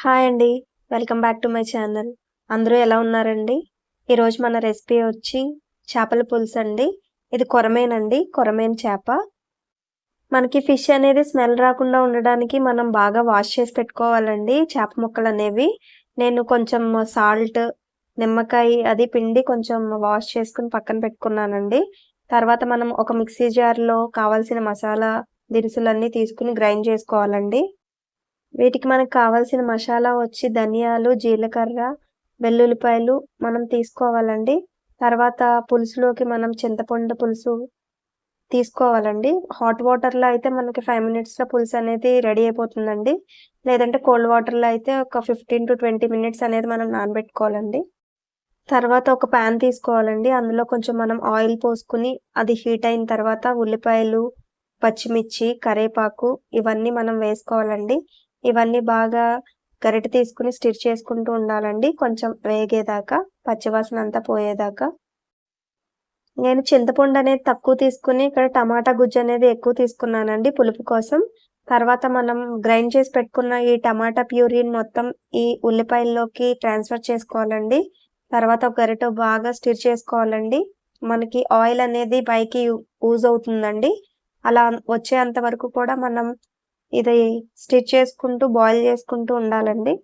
Hi అండి. Welcome back to my channel. అందరూ ఎలా ఉన్నారండి? ఈరోజు మన రెసిపీ వచ్చి చేపల పులుసు అండి. ఇది కొరమేనండి. కొరమేన్ చేప. మనకి ఫిష్ అనేది స్మెల్ రాకుండా ఉండడానికి మనం బాగా వాష్ చేసి పెట్టుకోవాలండి చేప ముక్కలు అనేవి. నేను కొంచెం సాల్ట్ నిమ్మకాయ అది పిండి కొంచెం వాష్ చేసుకుని పక్కన పెట్టుకున్నానండి. తర్వాత మనం ఒక మిక్సీ జార్లో కావాల్సిన మసాలా దినుసులన్నీ తీసుకుని గ్రైండ్ చేసుకోవాలండి. వీటికి మనకు కావాల్సిన మసాలా వచ్చి ధనియాలు జీలకర్ర వెల్లుల్లిపాయలు మనం తీసుకోవాలండి. తర్వాత పులుసులోకి మనం చింతపండు పులుసు తీసుకోవాలండి. హాట్ వాటర్లో అయితే మనకి ఫైవ్ మినిట్స్లో పులుసు అనేది రెడీ అయిపోతుందండి. లేదంటే కోల్డ్ వాటర్లో అయితే ఒక ఫిఫ్టీన్ టు ట్వంటీ మినిట్స్ అనేది మనం నానబెట్టుకోవాలండి. తర్వాత ఒక ప్యాన్ తీసుకోవాలండి. అందులో కొంచెం మనం ఆయిల్ పోసుకుని అది హీట్ అయిన తర్వాత ఉల్లిపాయలు పచ్చిమిర్చి కరేపాకు ఇవన్నీ మనం వేసుకోవాలండి. ఇవన్నీ బాగా గరిటె తీసుకుని స్టిర్ చేసుకుంటూ ఉండాలండి. కొంచెం వేగేదాకా పచ్చివాసన అంతా పోయేదాకా. నేను చింతపండు అనేది తక్కువ తీసుకుని ఇక్కడ టమాటా గుజ్జు అనేది ఎక్కువ తీసుకున్నానండి పులుపు కోసం. తర్వాత మనం గ్రైండ్ చేసి పెట్టుకున్న ఈ టమాటా ప్యూరీని మొత్తం ఈ ఉల్లిపాయల్లోకి ట్రాన్స్ఫర్ చేసుకోవాలండి. తర్వాత ఒక గరిట బాగా స్టిర్ చేసుకోవాలండి. మనకి ఆయిల్ అనేది పైకి యూజ్ అవుతుందండి. అలా వచ్చేంత వరకు కూడా మనం ఇది స్టిచ్ చేసుకుంటూ బాయిల్ చేసుకుంటూ ఉండాలండి.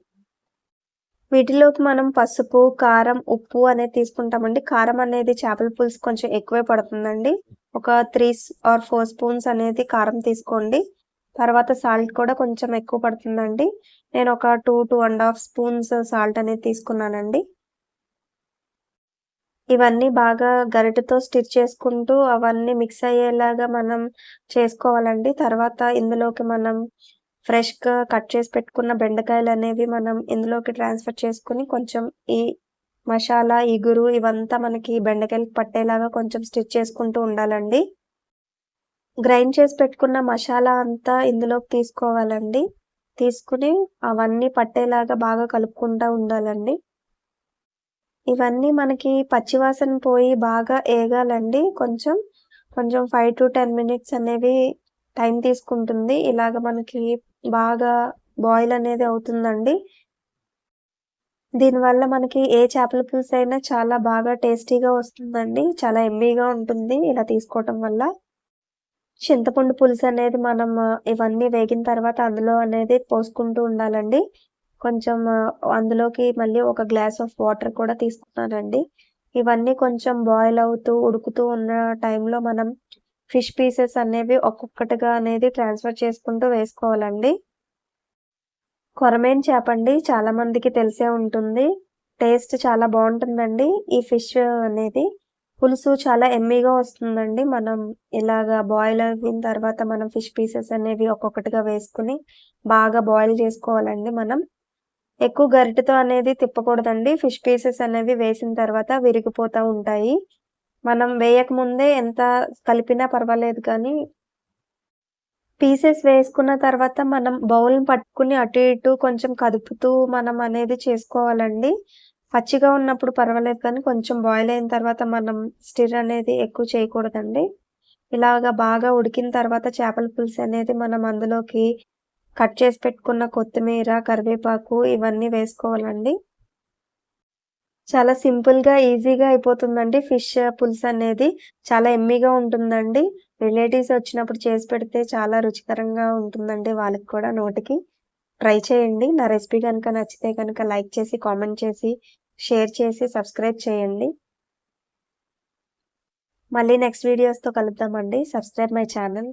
వీటిలోకి మనం పసుపు కారం ఉప్పు అనేది తీసుకుంటామండి. కారం అనేది చేపల పులుసు కొంచెం ఎక్కువే పడుతుందండి. ఒక త్రీ ఆర్ ఫోర్ స్పూన్స్ అనేది కారం తీసుకోండి. తర్వాత సాల్ట్ కూడా కొంచెం ఎక్కువ పడుతుందండి. నేను ఒక two two and half spoons salt అనేది తీసుకున్నానండి. ఇవన్నీ బాగా గరిటెతో స్టిచ్ చేసుకుంటూ అవన్నీ మిక్స్ అయ్యేలాగా మనం చేసుకోవాలండి. తర్వాత ఇందులోకి మనం ఫ్రెష్గా కట్ చేసి పెట్టుకున్న బెండకాయలు అనేవి మనం ఇందులోకి ట్రాన్స్ఫర్ చేసుకుని కొంచెం ఈ మసాలా ఇగురు ఇవంతా మనకి బెండకాయలు పట్టేలాగా కొంచెం స్టిచ్ చేసుకుంటూ ఉండాలండి. గ్రైండ్ చేసి పెట్టుకున్న మసాలా అంతా ఇందులోకి తీసుకోవాలండి. తీసుకుని అవన్నీ పట్టేలాగా బాగా కలుపుకుంటూ ఉండాలండి. ఇవన్నీ మనకి పచ్చివాసన పోయి బాగా ఏగాలండి. కొంచెం కొంచెం ఫైవ్ టు టెన్ మినిట్స్ అనేవి టైం తీసుకుంటుంది. ఇలాగ మనకి బాగా బాయిల్ అనేది అవుతుందండి. దీనివల్ల మనకి ఏ చేపల పులుసు అయినా చాలా బాగా టేస్టీగా వస్తుందండి. చాలా ఎమ్మీగా ఉంటుంది ఇలా తీసుకోవటం వల్ల. చింతపండు పులుసు అనేది మనం ఇవన్నీ వేగిన తర్వాత అందులో అనేది పోసుకుంటూ ఉండాలండి. కొంచెం అందులోకి మళ్ళీ ఒక గ్లాస్ ఆఫ్ వాటర్ కూడా తీసుకున్నానండి. ఇవన్నీ కొంచెం బాయిల్ అవుతూ ఉడుకుతూ ఉన్న టైంలో మనం ఫిష్ పీసెస్ అనేవి ఒక్కొక్కటిగా అనేది ట్రాన్స్ఫర్ చేసుకుంటూ వేసుకోవాలండి. కొరమేన్ చేపండి చాలా మందికి తెలిసే ఉంటుంది. టేస్ట్ చాలా బాగుంటుందండి ఈ ఫిష్ అనేది. పులుసు చాలా ఎమ్మీగా వస్తుందండి. మనం ఇలాగా బాయిల్ అయిన తర్వాత మనం ఫిష్ పీసెస్ అనేవి ఒక్కొక్కటిగా వేసుకుని బాగా బాయిల్ చేసుకోవాలండి మనం. ఎక్కువ గరిటెతో అనేది తిప్పకూడదండి. ఫిష్ పీసెస్ అనేవి వేసిన తర్వాత విరిగిపోతూ ఉంటాయి. మనం వేయక ముందే ఎంత కలిపినా పర్వాలేదు కానీ పీసెస్ వేసుకున్న తర్వాత మనం బౌల్ పట్టుకుని అటు ఇటు కొంచెం కదుపుతూ మనం అనేది చేసుకోవాలండి. పచ్చిగా ఉన్నప్పుడు పర్వాలేదు కానీ కొంచెం బాయిల్ అయిన తర్వాత మనం స్టిర్ అనేది ఎక్కువ చేయకూడదండి. ఇలాగా బాగా ఉడికిన తర్వాత చేపల పులుసు అనేది మనం అందులోకి కట్ చేసి పెట్టుకున్న కొత్తిమీర కరివేపాకు ఇవన్నీ వేసుకోవాలండి. చాలా సింపుల్గా ఈజీగా అయిపోతుందండి ఫిష్ పులుసు అనేది. చాలా ఎమ్మీగా ఉంటుందండి. రిలేటివ్స్ వచ్చినప్పుడు చేసి పెడితే చాలా రుచికరంగా ఉంటుందండి వాళ్ళకి కూడా నోటికి. ట్రై చేయండి. నా రెసిపీ కనుక నచ్చితే కనుక లైక్ చేసి కామెంట్ చేసి షేర్ చేసి సబ్స్క్రైబ్ చేయండి. మళ్ళీ నెక్స్ట్ వీడియోస్తో కలుద్దామండి. Subscribe my channel.